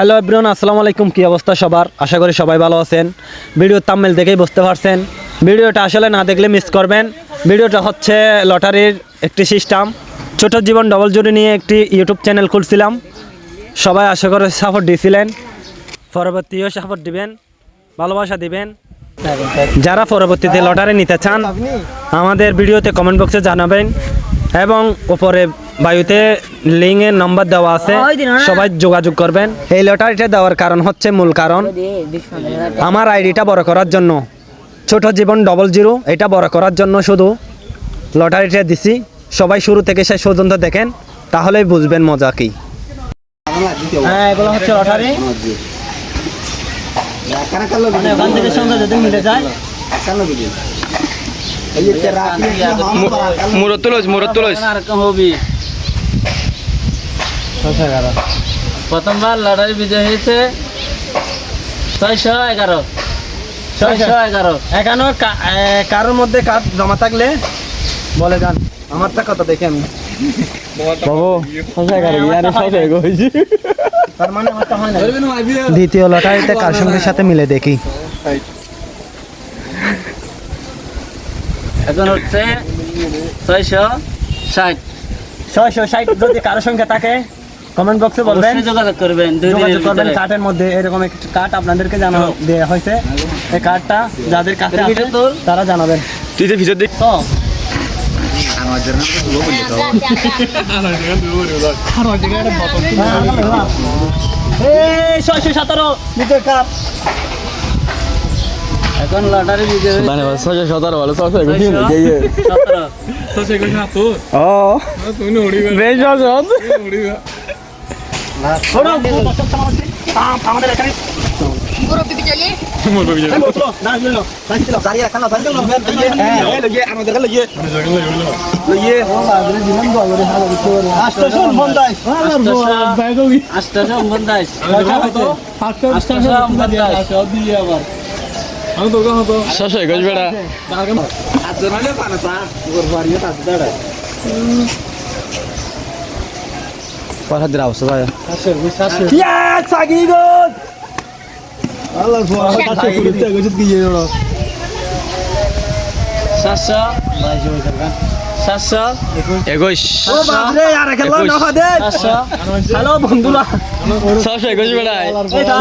Hello everyone, আসসালামু আলাইকুম। কী অবস্থা সবার? আশা করি সবাই ভালো আছেন। ভিডিওর তাম্মেল দেখেই বুঝতে পারছেন। ভিডিওটা আসলে না দেখলে মিস করবেন। ভিডিওটা হচ্ছে লটারির একটি সিস্টেম ছোট জীবন ডবল জুড়ি নিয়ে একটি ইউটিউব চ্যানেল খুলছিলাম। সবাই আশা করে সাপোর্ট দিয়েছিলেন। পরবর্তীও সাপোর্ট দিবেন, ভালোবাসা দিবেন। যারা পরবর্তীতে লটারি নিতে চান, আমাদের ভিডিওতে কমেন্ট বক্সে জানাবেন। এবং উপরে বায়ুতে লিঙ্কের নম্বর দেওয়া আছে। সবাই যোগাযোগ করবেন। এই লটারিটা দেওয়ার কারণ হচ্ছে মূল কারণ। আমার আইডিটা বড় করার জন্য। ছোট জীবন ডবল জিরো এটা বড় করার জন্য শুধু। লটারিটা দিছি। সবাই শুরু থেকে শেষ পর্যন্ত দেখেন তাহলেই বুঝবেন মজা কি। হ্যাঁ এগুলো হচ্ছে লটারি ওখান থেকে সঙ্গে যদি মিলে যায়। মুরত তুলস মুরত তুলস হবি প্রথমবার লটারি বিজয় হয়েছে ছয়শো এগারো। ছয়শো এগারো। এখানেও কা- এ, কারোর মধ্যে কার্ড জমা থাকলে বলে যান। আমারটা কত দেখে আমি। তার মানে হয় দ্বিতীয় লটারিতে কার সঙ্গে সাথে মিলে দেখি। এখন হচ্ছে ছয়শো ষাট। ছয়শো ষাট যদি কারোর সঙ্গে থাকে কমেন্ট বক্সে বলবেন। যোগাযোগ করবেন দুই দিনের করবেন ভিতরে। কার্ডের মধ্যে এরকম একটি কার্ড আপনাদেরকে জানানো দেওয়া হয়েছে। এই কার্ডটা যাদের কাছে আছে তারা জানাবেন। তুই তো ভিতর দিক তো এই ছয়শো সতেরো। দ্বিতীয় এখন লটারি বিজয় হয়েছে। মানে সতেরো ও। বেশ আমাদের এখানে। না, না, না, দাঁড়িয়ে ছিল, দাঁড়িয়ে রাখা না, দাঁড়িয়ে বেড়া পাঠাদের অবস্থা ভাই Yes, Sagigot! ও বাপরে, খেলা না হবে। হ্যালো বন্ধুরা। এটা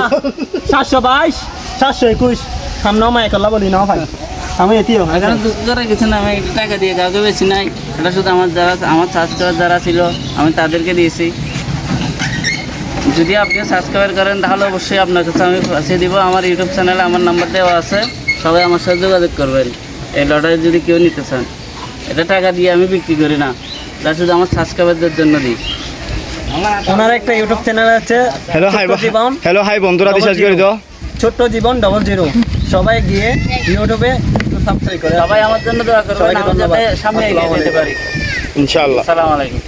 সাতশো একুশ। সামনেও মাই করলা বলি না ভাই। আমি এটিও এখানে কিছু না আমি টাকা দিয়ে কাউকে বেশি নাই। এটা শুধু আমার যারা আমার সাবস্ক্রাইবার যারা ছিল আমি তাদেরকে দিয়েছি। যদি আপনি সাবস্ক্রাইব করেন তাহলে অবশ্যই আপনার কাছে আমি পাঠিয়ে দিব। আমার ইউটিউব চ্যানেলে আমার নাম্বার দেওয়া আছে। সবাই আমার সাথে যোগাযোগ করবেন। এই লটারি যদি কেউ নিতে চান এটা টাকা দিয়ে আমি বিক্রি করি না। তা শুধু আমার সাবস্ক্রাইবারদের জন্য দিই। ওনার একটা ইউটিউব চ্যানেল আছে হ্যালো হাই জীবন। হ্যালো হাই বন্ধুরা বিশ্বাস করে দাও ছোট্ট জীবন ডবল জিরো সবাই গিয়ে ইউটিউবে সাবস্ক্রাইব করে। সবাই আমার জন্য দোয়া করবেন। আমি যাতে সামনে এগিয়ে যেতে পারি। ইনশাআল্লাহ। আসসালামু আলাইকুম।